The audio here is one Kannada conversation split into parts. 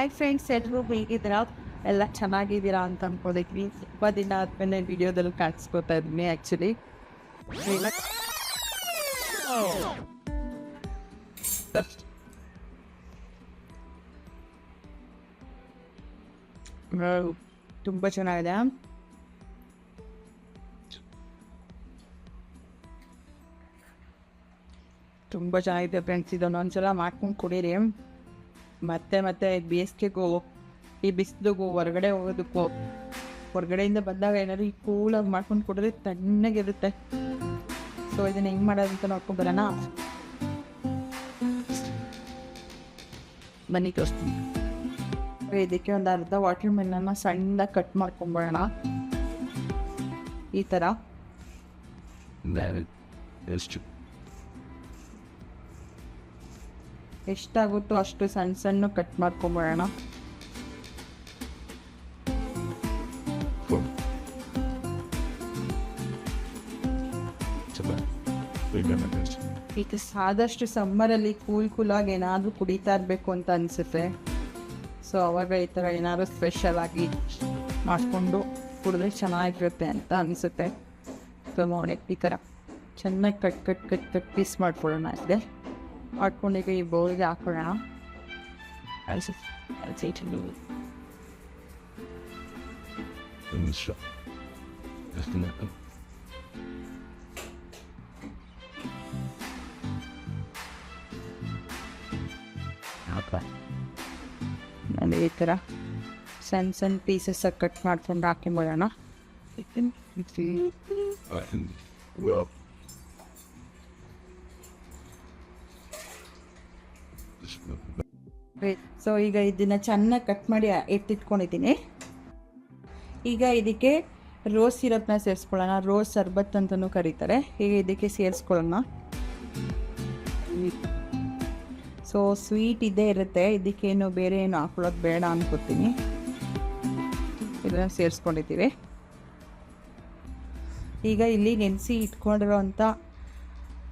ಹಾಯ್ ಫ್ರೆಂಡ್ಸ್ ಎಲ್ಲರೂ ಹೇಗಿದ್ದೀರಾ ಎಲ್ಲ ಚೆನ್ನಾಗಿದ್ದೀರಾ ಅಂತ ಅನ್ಕೊಂಡಿದ್ವಿ ತುಂಬ ದಿನ ಆದಮೇಲೆ ವಿಡಿಯೋದಲ್ಲಿ ಕಾಣಿಸ್ಕೊತಾ ಇದ್ದೀನಿ ಆ್ಯಕ್ಚುಲಿ ತುಂಬ ಚೆನ್ನಾಗಿದೆ ತುಂಬ ಚೆನ್ನಾಗಿದೆ ಫ್ರೆಂಡ್ಸ್ ಇದನ್ನು ಒಂದ್ಸಲ ಮಾಡ್ಕೊಂಡು ಕುಡೀರಿ ಮತ್ತೆ ಮತ್ತೆ ಬೇಸಿಗೆಗೂ ಈ ಬಿಸಿಲಿಗೂ ಹೊರಗಡೆ ಹೋಗೋದಕ್ಕೂ ಹೊರಗಡೆಯಿಂದ ಬಂದಾಗ ಏನಾದ್ರು ಈ ಕೂಲಾಗಿ ಮಾಡ್ಕೊಂಡು ಕುಡಿದ್ರೆ ತಣ್ಣಗಿರುತ್ತೆ ಸೊ ಇದನ್ನ ಹೆಂಗೆ ಮಾಡೋದು ಅಂತ ನೋಡ್ಕೊಂಡು ಬರೋಣ. ಬನ್ನಿ ತೋರಿಸ್ತೀನಿ. ಇದಕ್ಕೆ ಒಂದು ಅರ್ಧ ವಾಟರ್ ಮೆಲನ್ನ ಸಣ್ಣದಾಗಿ ಕಟ್ ಮಾಡ್ಕೊಂಬರೋಣ ಈ ಥರ ಎಷ್ಟು ಎಷ್ಟಾಗುತ್ತೋ ಅಷ್ಟು ಸಣ್ಣ ಸಣ್ಣ ಕಟ್ ಮಾಡ್ಕೊಂಬರೋಣ ಈಗ ಆದಷ್ಟು ಸಮ್ಮರಲ್ಲಿ ಕೂಲ್ ಕೂಲಾಗಿ ಏನಾದರೂ ಕುಡಿತಾ ಇರಬೇಕು ಅಂತ ಅನಿಸುತ್ತೆ. ಸೊ ಅವಾಗ ಈ ಥರ ಏನಾದರೂ ಸ್ಪೆಷಲ್ ಆಗಿ ಮಾಡಿಕೊಂಡು ಕುಡಿದ್ರೆ ಚೆನ್ನಾಗಿರುತ್ತೆ ಅಂತ ಅನಿಸುತ್ತೆ. ಸೊ ನೋಡಿ ಈ ಥರ ಚೆನ್ನಾಗಿ cut cut cut cut piece ಮಾಡ್ಕೊಳ್ಳೋಣ ಇದೆ ಮಾಡ್ಕೊಂಡೀಗ ಈ ಬೌಲ್ಗೆ ಹಾಕೊಳ್ಳೋಣ ನಿಮಿಷ ಎಷ್ಟು ನಾನು ಈ ಥರ ಸಣ್ಣ ಸಣ್ಣ ಪೀಸಸ್ ಕಟ್ ಮಾಡ್ಕೊಂಡು ಹಾಕೊಂಬೋಣ ಸೊ ಈಗ ಇದನ್ನ ಚೆನ್ನಾಗಿ ಕಟ್ ಮಾಡಿ ಎತ್ತಿಟ್ಕೊಂಡಿದ್ದೀನಿ. ಈಗ ಇದಕ್ಕೆ ರೋಸ್ ಸಿರಪ್ನ ಸೇರಿಸ್ಕೊಳ್ಳೋಣ. ರೋಸ್ ಸರ್ಬತ್ ಅಂತಲೂ ಕರೀತಾರೆ. ಈಗ ಇದಕ್ಕೆ ಸೇರಿಸ್ಕೊಳ್ಳೋಣ. ಸೊ ಸ್ವೀಟ್ ಇದ್ದೇ ಇರುತ್ತೆ. ಇದಕ್ಕೇನು ಬೇರೆ ಏನು ಹಾಕೊಳ್ಳೋದು ಬೇಡ ಅನ್ಕೋತೀನಿ. ಇದನ್ನ ಸೇರಿಸ್ಕೊಂಡಿದ್ದೀವಿ. ಈಗ ಇಲ್ಲಿ ನೆನೆಸಿ ಇಟ್ಕೊಂಡಿರೋ ಅಂಥ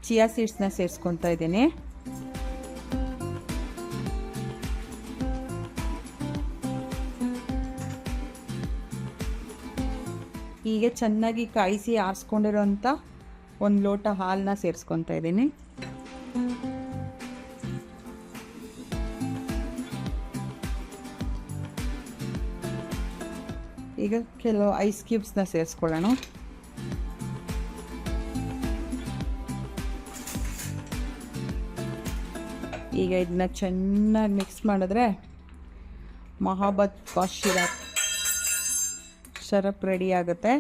ಚಿಯಾ ಸೀಡ್ಸ್ನ ಸೇರಿಸ್ಕೊತಾ ಇದ್ದೀನಿ. ಹೀಗೆ ಚೆನ್ನಾಗಿ ಕಾಯಿಸಿ ಆರಿಸ್ಕೊಂಡಿರೋಂಥ ಒಂದು ಲೋಟ ಹಾಲನ್ನ ಸೇರಿಸ್ಕೊತಾ ಇದ್ದೀನಿ. ಈಗ ಕೆಲವು ಐಸ್ ಕ್ಯೂಬ್ಸ್ನ ಸೇರಿಸ್ಕೊಳ್ಳೋಣ. ಈಗ ಇದನ್ನ ಚೆನ್ನಾಗಿ ಮಿಕ್ಸ್ ಮಾಡಿದ್ರೆ ಮಹಾಬತ್ ಕಾಶ್ ಶಿರಪ್ ಶರಪ್ ರೆಡಿ ಆಗುತ್ತೆ.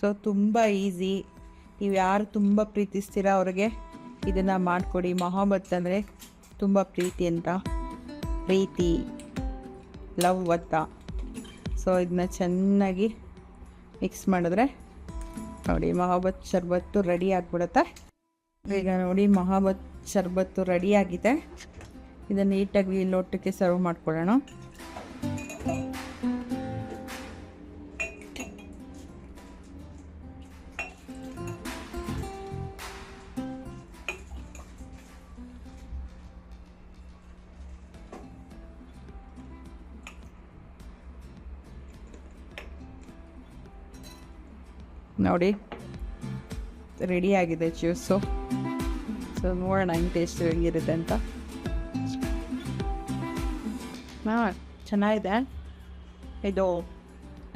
ಸೊ ತುಂಬ ಈಸಿ ನೀವು ಯಾರು ತುಂಬ ಪ್ರೀತಿಸ್ತೀರ ಅವ್ರಿಗೆ, ಇದನ್ನು ಮಾಡಿಕೊಡಿ. ಮಹಾಬತ್ ಅಂದರೆ ತುಂಬ ಪ್ರೀತಿ ಅಂತ. ಪ್ರೀತಿ, ಲವ್ ಅಂತ ಸೊ ಇದನ್ನ ಚೆನ್ನಾಗಿ ಮಿಕ್ಸ್ ಮಾಡಿದ್ರೆ ನೋಡಿ ಮಹಾಬತ್ ಶರ್ಬತ್ತು ರೆಡಿ ಆಗಿಬಿಡುತ್ತೆ. ಈಗ ನೋಡಿ ಮಹಾಬತ್ ಶರ್ಬತ್ತು ರೆಡಿ ಆಗಿದೆ. ಇದನ್ನು ನೀಟಾಗಿ ಲೋಟಕ್ಕೆ ಸರ್ವ್ ಮಾಡ್ಕೊಳ್ಳೋಣ. ನೋಡಿ. ರೆಡಿ ಆಗಿದೆ ಜ್ಯೂಸು ಸೊ ನೋಡೋಣ ಹಿಂಗೆ ಟೇಸ್ಟ್ ಹೆಂಗಿರುತ್ತೆ ಅಂತ. ಹಾಂ ಚೆನ್ನಾಗಿದೆ. ಇದು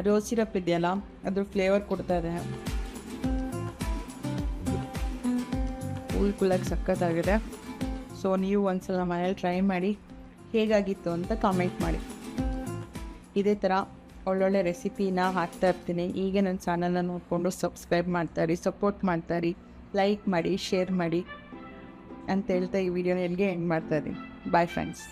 ರೋಸ್ ಸಿರಪ್ ಇದೆಯಲ್ಲ, ಅದ್ರ ಫ್ಲೇವರ್ ಕೊಡ್ತಾ ಇದೆ. ಕೂಲಾಗಿ ಸಖತ್ತಾಗಿದೆ ಸೊ ನೀವು ಒಂದ್ಸಲ ಮನೇಲಿ ಟ್ರೈ ಮಾಡಿ, ಹೇಗಾಗಿತ್ತು ಅಂತ ಕಾಮೆಂಟ್ ಮಾಡಿ. ಇದೇ ಥರ ಒಳ್ಳೊಳ್ಳೆ ರೆಸಿಪಿನ ಹಾಕ್ತಾ ಇರ್ತೀನಿ. ಈಗ ನನ್ನ ಚಾನಲ್ನ ನೋಡಿಕೊಂಡು ಸಬ್ಸ್ಕ್ರೈಬ್ ಮಾಡ್ತಾರಿ ಸಪೋರ್ಟ್ ಮಾಡ್ತಾರಿ ಲೈಕ್ ಮಾಡಿ ಶೇರ್ ಮಾಡಿ ಅಂತ ಹೇಳ್ತಾ ಈ ವಿಡಿಯೋನ ಎಲ್ಲಿಗೆ ಎಂಡ್ ಮಾಡ್ತಾ ಇದ್ದೀನಿ ಬಾಯ್ ಫ್ರೆಂಡ್ಸ್